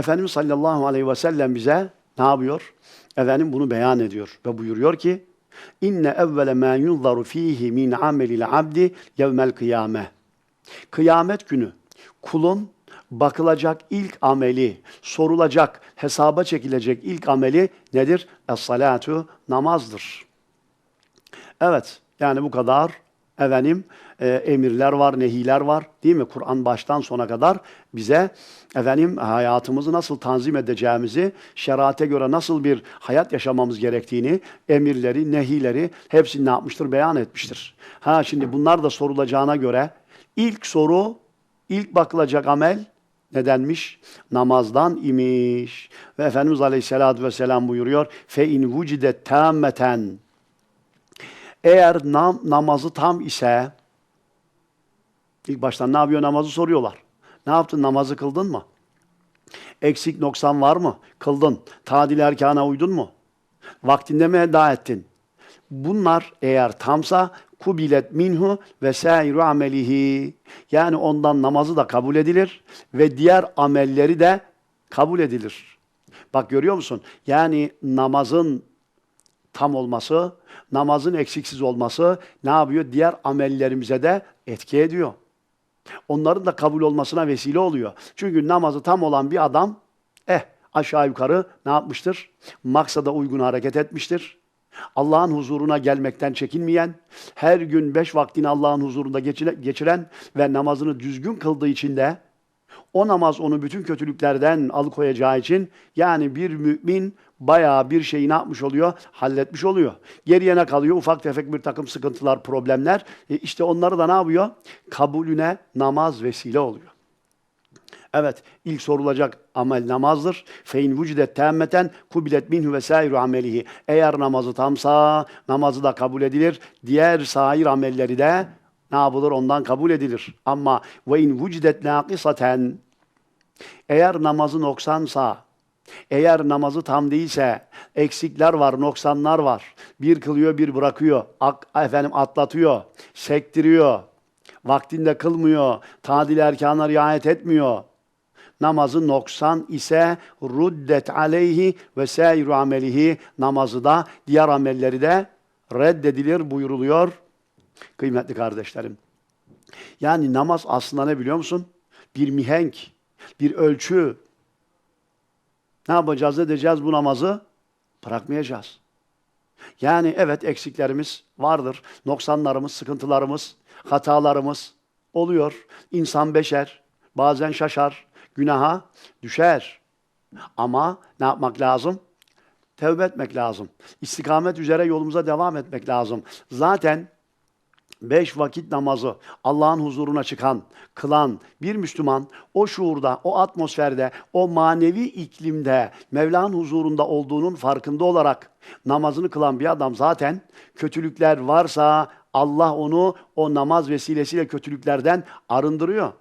Efendimiz sallallahu aleyhi ve sellem bize ne yapıyor? Efendim bunu beyan ediyor ve buyuruyor ki İnne evvele ma yunzaru fihi min amelil abdi yevmel kıyame. Kıyamet günü kulun bakılacak ilk ameli, sorulacak, hesaba çekilecek ilk ameli nedir? Es-salatu namazdır. Evet, yani bu kadar efendim e, emirler var, nehiler var değil mi? Kur'an baştan sona kadar bize efendim hayatımızı nasıl tanzim edeceğimizi, şerate göre nasıl bir hayat yaşamamız gerektiğini, emirleri, nehileri hepsini ne yapmıştır? Beyan etmiştir. Ha şimdi bunlar da sorulacağına göre ilk soru, ilk bakılacak amel nedenmiş? Namazdan imiş. Ve Efendimiz Aleyhisselatü Vesselam buyuruyor. Fe in vucidet tammeten eğer nam, namazı tam ise ilk baştan ne yapıyor namazı soruyorlar. Ne yaptın namazı kıldın mı? Eksik noksan var mı? Kıldın. Tadil erkana uydun mu? Vaktinde mi eda ettin? Bunlar eğer tamsa kubilet minhu ve sairu amelihi. Yani ondan namazı da kabul edilir ve diğer amelleri de kabul edilir. Bak görüyor musun? Yani namazın tam olması, namazın eksiksiz olması ne yapıyor? Diğer amellerimize de etki ediyor. Onların da kabul olmasına vesile oluyor. Çünkü namazı tam olan bir adam, eh aşağı yukarı ne yapmıştır? Maksada uygun hareket etmiştir. Allah'ın huzuruna gelmekten çekinmeyen, her gün beş vaktini Allah'ın huzurunda geçiren ve namazını düzgün kıldığı için de o namaz onu bütün kötülüklerden alıkoyacağı için yani bir mümin bayağı bir şeyi ne yapmış oluyor? Halletmiş oluyor. Geriye ne kalıyor? Ufak tefek bir takım sıkıntılar, problemler. E işte onları da ne yapıyor? Kabulüne namaz vesile oluyor. Evet, ilk sorulacak amel namazdır. Fein vücudet temmeten kubilet minhu ve sairu amelihi. Eğer namazı tamsa namazı da kabul edilir. Diğer sair amelleri de ne yapılır? Ondan kabul edilir. Ama ve in vücudet naqisaten eğer namazı noksansa, eğer namazı tam değilse, eksikler var, noksanlar var. Bir kılıyor, bir bırakıyor. Ak, efendim atlatıyor, sektiriyor. Vaktinde kılmıyor, tadil erkana riayet etmiyor. Namazı noksan ise ruddet aleyhi ve seyru amelihi namazı da diğer amelleri de reddedilir buyuruluyor. Kıymetli kardeşlerim. Yani namaz aslında ne biliyor musun? Bir mihenk, bir ölçü. Ne yapacağız, edeceğiz bu namazı? Bırakmayacağız. Yani evet eksiklerimiz vardır. Noksanlarımız, sıkıntılarımız, hatalarımız oluyor. İnsan beşer, bazen şaşar, günaha düşer. Ama ne yapmak lazım? Tevbe etmek lazım. İstikamet üzere yolumuza devam etmek lazım. Zaten beş vakit namazı Allah'ın huzuruna çıkan, kılan bir Müslüman o şuurda, o atmosferde, o manevi iklimde Mevla'nın huzurunda olduğunun farkında olarak namazını kılan bir adam zaten kötülükler varsa Allah onu o namaz vesilesiyle kötülüklerden arındırıyor.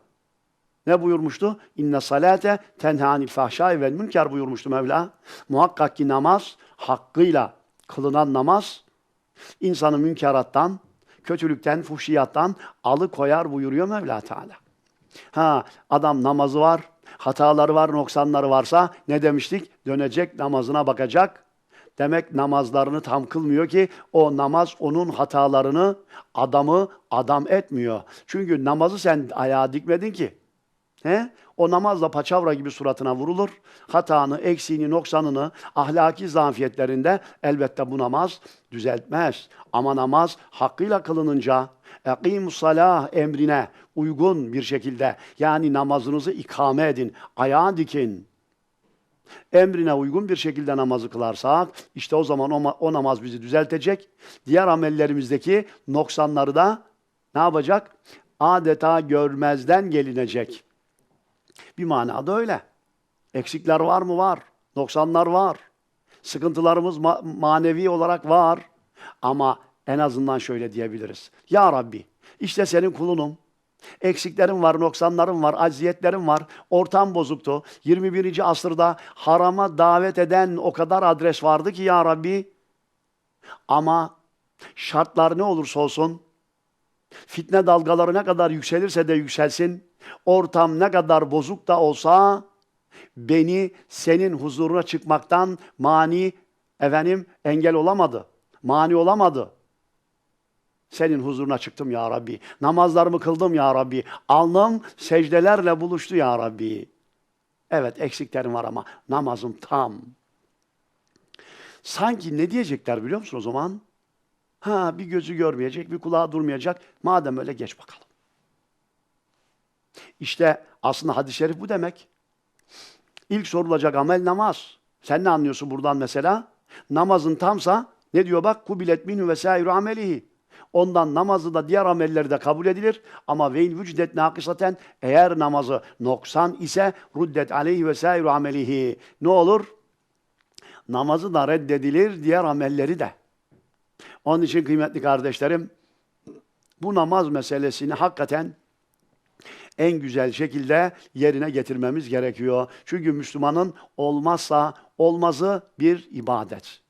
Ne buyurmuştu? İnne salate tenhanil fahşai vel münker buyurmuştu Mevla. Muhakkak ki namaz hakkıyla kılınan namaz insanı münkerattan, kötülükten, fuhşiyattan alıkoyar buyuruyor Mevla Teala. Ha adam namazı var, hataları var, noksanları varsa ne demiştik? Dönecek namazına bakacak. Demek namazlarını tam kılmıyor ki o namaz onun hatalarını adamı adam etmiyor. Çünkü namazı sen ayağa dikmedin ki. He? O namazla paçavra gibi suratına vurulur. Hatanı, eksiğini, noksanını, ahlaki zafiyetlerinde elbette bu namaz düzeltmez. Ama namaz hakkıyla kılınınca اَقِيمُ salah emrine uygun bir şekilde yani namazınızı ikame edin, ayağa dikin. Emrine uygun bir şekilde namazı kılarsak işte o zaman o, o namaz bizi düzeltecek. Diğer amellerimizdeki noksanları da ne yapacak? Adeta görmezden gelinecek. Bir manada öyle. Eksikler var mı? Var. Noksanlar var. Sıkıntılarımız ma- manevi olarak var. Ama en azından şöyle diyebiliriz. Ya Rabbi, işte senin kulunum. Eksiklerim var, noksanlarım var, acziyetlerim var. Ortam bozuktu. 21. asırda harama davet eden o kadar adres vardı ki ya Rabbi. Ama şartlar ne olursa olsun, fitne dalgaları ne kadar yükselirse de yükselsin, ortam ne kadar bozuk da olsa beni senin huzuruna çıkmaktan mani efendim engel olamadı. Mani olamadı. Senin huzuruna çıktım ya Rabbi. Namazlarımı kıldım ya Rabbi. Alnım secdelerle buluştu ya Rabbi. Evet eksiklerim var ama namazım tam. Sanki ne diyecekler biliyor musun o zaman? Ha bir gözü görmeyecek, bir kulağı durmayacak. Madem öyle geç bakalım. İşte aslında hadis-i şerif bu demek. İlk sorulacak amel namaz. Sen ne anlıyorsun buradan mesela? Namazın tamsa ne diyor bak? Kubilet minhu ve sairu amelihi. Ondan namazı da diğer amelleri de kabul edilir. Ama ve in vücudet nakisaten eğer namazı noksan ise ruddet aleyhi ve sairu amelihi. Ne olur? Namazı da reddedilir, diğer amelleri de. Onun için kıymetli kardeşlerim, bu namaz meselesini hakikaten en güzel şekilde yerine getirmemiz gerekiyor. Çünkü Müslümanın olmazsa olmazı bir ibadet.